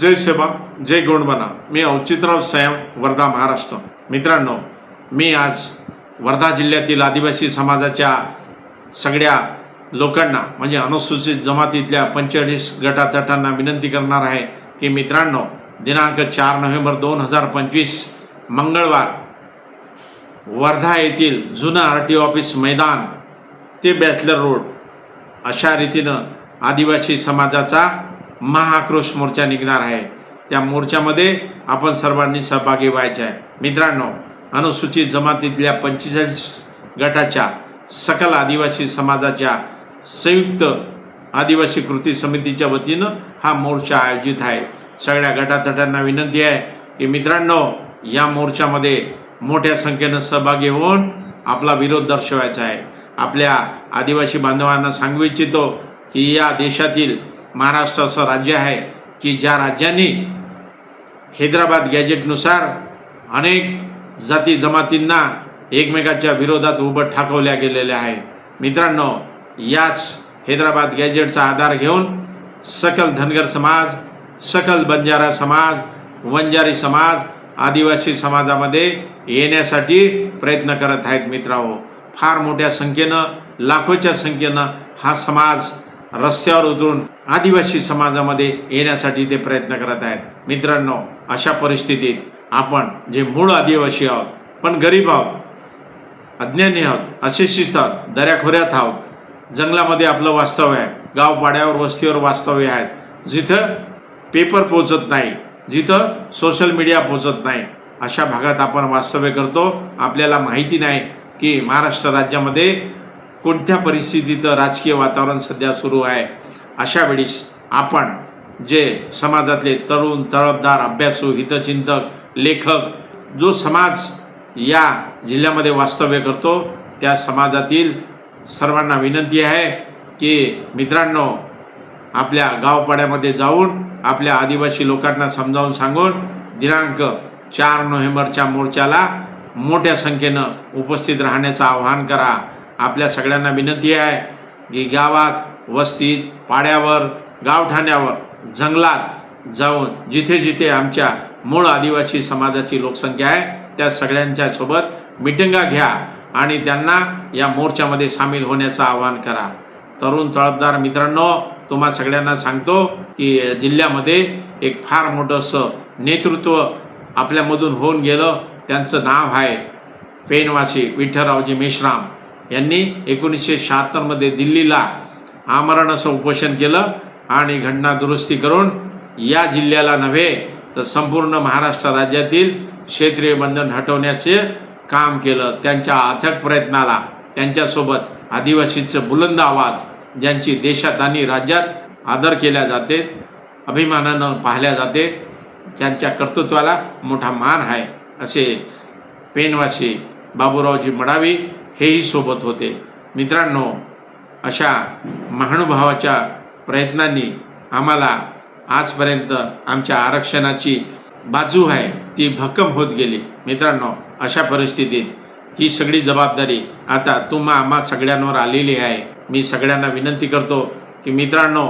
जय सेवा जय गोंडबना मी औचितराव सयम वर्धा महाराष्ट्र. मित्रांनो मी आज वर्धा जिल्ह्यातील आदिवासी समाजाच्या सगळ्या लोकांना म्हणजे अनुसूचित जमातीतल्या पंचेचाळीस गटातटांना विनंती करणार आहे की मित्रांनो दिनांक चार नोव्हेंबर दोन हजार पंचवीस मंगळवार वर्धा येथील जुनं आर टी ऑफिस मैदान ते बॅचलर रोड अशा रीतीनं आदिवासी समाजाचा महाक्रोश मोर्चा निघणार आहे. त्या मोर्चामध्ये आपण सर्वांनी सहभागी व्हायचे आहे. मित्रांनो अनुसूचित जमातीतल्या पंचेचाळीस गटाच्या सकल आदिवासी समाजाच्या संयुक्त आदिवासी कृती समितीच्या वतीनं हा मोर्चा आयोजित आहे. सगळ्या गटातटांना विनंती आहे की मित्रांनो या मोर्चामध्ये मोठ्या संख्येनं सहभागी होऊन आपला विरोध दर्शवायचा आहे. आपल्या आदिवासी बांधवांना सांगू इच्छितो की या देशातील महाराष्ट्र असं राज्य आहे की ज्या राज्यांनी हैदराबाद गॅजेटनुसार अनेक जाती जमातींना एकमेकाच्या विरोधात उभं ठाकवल्या गेलेल्या आहे. मित्रांनो याच हैदराबाद गॅजेटचा आधार घेऊन सकल धनगर समाज सकल बंजारा समाज वंजारी समाज आदिवासी समाजामध्ये येण्यासाठी प्रयत्न करत आहेत मित्रांनो. फार मोठ्या संख्येनं लाखोच्या संख्येनं हा समाज रस्त्यावर उतरून आदिवासी समाजामध्ये येण्यासाठी ते प्रयत्न करत आहेत. मित्रांनो अशा परिस्थितीत आपण जे मूळ आदिवासी आहोत पण गरीब आहोत अज्ञानी आहोत अशिक्षित आहोत दऱ्याखोऱ्यात आहोत जंगलामध्ये आपलं वास्तव्य आहे गाव पाड्यावर वस्तीवर वास्तव्य आहेत जिथं पेपर पोचत नाही जिथं सोशल मीडिया पोचत नाही अशा भागात आपण वास्तव्य करतो. आपल्याला माहिती नाही की महाराष्ट्र राज्यामध्ये कोणत्या परिस्थितीत राजकीय वातावरण सध्या सुरू आहे? अशा वेळीस आपण जे समाजातले तरुण तळपदार अभ्यासू हितचिंतक लेखक जो समाज या जिल्ह्यामध्ये वास्तव्य करतो त्या समाजातील सर्वांना विनंती आहे की मित्रांनो आपल्या गावपाड्यामध्ये जाऊन आपल्या आदिवासी लोकांना समजावून सांगून दिनांक चार नोव्हेंबरच्या मोर्चाला मोठ्या संख्येनं उपस्थित राहण्याचं आवाहन करा. आपल्या सगळ्यांना विनंती आहे की गावात वस्तीत पाड्यावर गावठाण्यावर जंगलात जाऊन जिथे जिथे आमच्या मूळ आदिवासी समाजाची लोकसंख्या आहे त्या सगळ्यांच्या सोबत मिटिंगा घ्या आणि त्यांना या मोर्चामध्ये सामील होण्याचं आवाहन करा. तरुण तळपदार मित्रांनो तुम्हा सगळ्यांना सांगतो की जिल्ह्यामध्ये एक फार मोठं असं नेतृत्व आपल्यामधून होऊन गेलं. त्यांचं नाव आहे पेनवासी विठ्ठलरावजी मेश्राम. यांनी एकोणीसशे शहात्तरमध्ये दिल्लीला आमरण असं उपोषण केलं आणि घटना दुरुस्ती करून या जिल्ह्याला नव्हे तर संपूर्ण महाराष्ट्र राज्यातील क्षेत्रीय बंधन हटवण्याचे काम केलं. त्यांच्या अथक प्रयत्नाला त्यांच्यासोबत आदिवासीचं बुलंद आवाज ज्यांची देशात आणि राज्यात आदर केल्या जाते अभिमानानं पाहिल्या जाते त्यांच्या कर्तृत्वाला मोठा मान आहे असे पेनवासी बाबूरावजी मडावी हेही सोबत होते. मित्रांनो अशा महानुभावाच्या प्रयत्नांनी आम्हाला आजपर्यंत आमच्या आरक्षणाची बाजू आहे ती भक्कम होत गेली. मित्रांनो अशा परिस्थितीत ही सगळी जबाबदारी आता तुम्हा आम्हा सगळ्यांवर आलेली आहे. मी सगळ्यांना विनंती करतो की मित्रांनो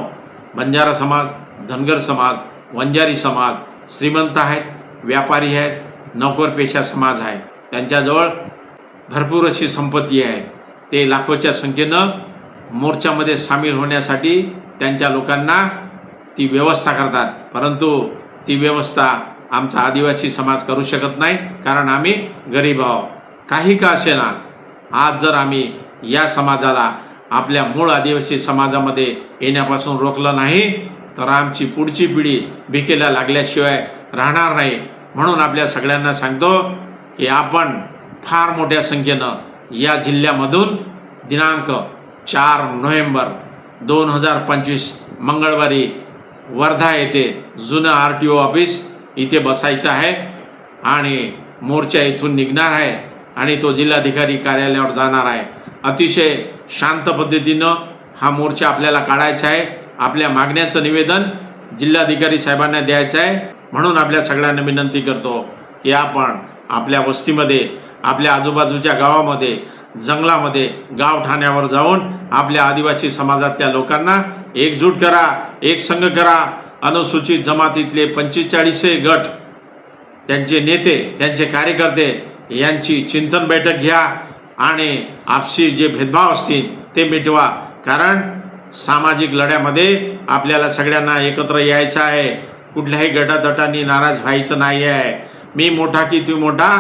बंजारा समाज धनगर समाज वंजारी समाज श्रीमंत आहेत व्यापारी आहेत नोकरपेशा समाज आहे. त्यांच्याजवळ भरपूर अशी संपत्ती आहे. ते लाखोच्या संख्येनं मोर्चामध्ये सामील होण्यासाठी त्यांच्या लोकांना ती व्यवस्था करतात. परंतु ती व्यवस्था आमचा आदिवासी समाज करू शकत नाही कारण आम्ही गरीब आहोत. काही का असेना आज जर आम्ही या समाजाला आपल्या मूळ आदिवासी समाजामध्ये येण्यापासून रोखलं नाही तर आमची पुढची पिढी भिकेला लागल्याशिवाय राहणार नाही. म्हणून आपल्या सगळ्यांना सांगतो की आपण फार मोठ्या संख्येनं या जिल्ह्यामधून दिनांक चार नोव्हेंबर दोन हजार पंचवीस मंगळवारी वर्धा येथे जुनं आर टी ओ ऑफिस इथे बसायचं आहे आणि मोर्चा इथून निघणार आहे आणि तो जिल्हाधिकारी कार्यालयावर जाणार आहे. अतिशय शांत पद्धतीनं हा मोर्चा आपल्याला काढायचा आहे. आपल्या मागण्याचं निवेदन जिल्हाधिकारी साहेबांना द्यायचं आहे. म्हणून आपल्या सगळ्यांना विनंती करतो की आपण आपल्या वस्तीमध्ये आपल्या आजूबाजूच्या गावामध्ये जंगलामध्ये गाव ठाण्यावर जाऊन आपल्या आदिवासी समाजातल्या लोकांना एकजूट करा एक संघ करा. अनुसूचित जमातीतले पंचेचाळीसे गट त्यांचे नेते त्यांचे कार्यकर्ते यांची चिंतन बैठक घ्या आणि आपसी जे भेदभाव असतील ते मिटवा. कारण सामाजिक लढ्यामध्ये आपल्याला सगळ्यांना एकत्र यायचं आहे. कुठल्याही गटातटांनी नाराज व्हायचं नाही आहे मी मोठा की तू मोठा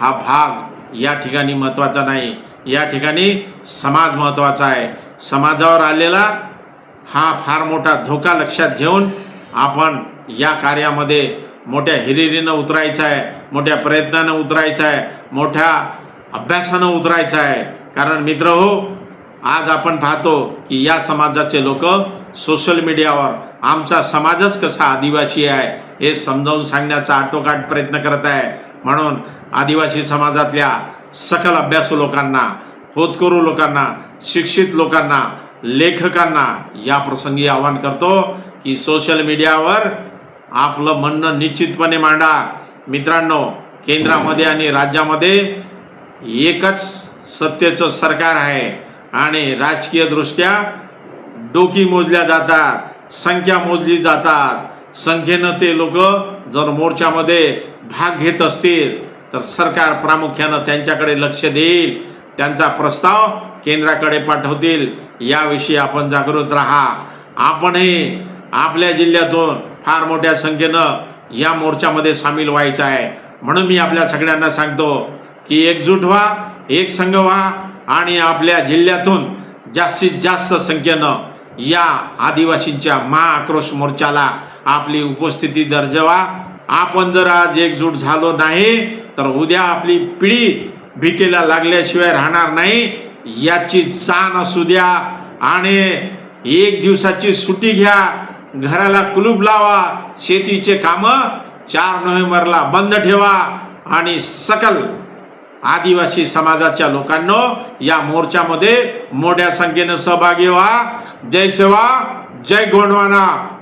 हा भाग या ठिकाणी महत्त्वाचा नाही. या ठिकाणी समाज महत्त्वाचा आहे. समाजावर आलेला हा फार मोठा धोका लक्षात घेऊन आपण या कार्यामध्ये मोठ्या हिरिरीनं उतरायचं आहे मोठ्या प्रयत्नानं उतरायचं आहे मोठ्या अभ्यासानं उतरायचं आहे. कारण मित्र हो आज आपण पाहतो की या समाजाचे लोक सोशल मीडियावर आमचा समाजच कसा आदिवासी आहे हे समजावून सांगण्याचा आटोकाट प्रयत्न करत आहे. म्हणून आदिवासी समाजातल्या सकल अभ्यासू लोकांना होतकरू लोकांना शिक्षित लोकांना लेखकांना या प्रसंगी आवाहन करतो की सोशल मीडियावर आपलं म्हणणं निश्चितपणे मांडा. मित्रांनो केंद्रामध्ये आणि राज्यामध्ये एकच सत्तेचं सरकार आहे आणि राजकीयदृष्ट्या डोकी मोजल्या जातात संख्या मोजली जातात. संख्येनं ते लोक जर मोर्चामध्ये भाग घेत असतील तर सरकार प्रामुख्यानं त्यांच्याकडे लक्ष देईल. त्यांचा प्रस्ताव केंद्राकडे पाठवतील. याविषयी आपण जागृत राहा. आपणही आपल्या जिल्ह्यातून फार मोठ्या संख्येनं या मोर्चामध्ये सामील व्हायचं आहे. म्हणून मी आपल्या सगळ्यांना सांगतो की एकजूट व्हा एक संघ व्हा आणि आपल्या जिल्ह्यातून जास्तीत जास्त संख्येनं या आदिवासींच्या महाआक्रोश मोर्चाला आपली उपस्थिती दर्जवा. आपण जर आज एकजूट झालो नाही तर उद्या आपली पिढी भिकेला लागल्याशिवाय राहणार नाही याची जाण असू द्या. आणि एक दिवसाची सुट्टी घ्या घराला कुलूप लावा शेतीचे कामं चार नोव्हेंबरला बंद ठेवा. आणि सकल आदिवासी समाजाच्या लोकांनो या मोर्चामध्ये मोठ्या संख्येनं सहभागी व्हा. जय सेवा जय गोंडवाना.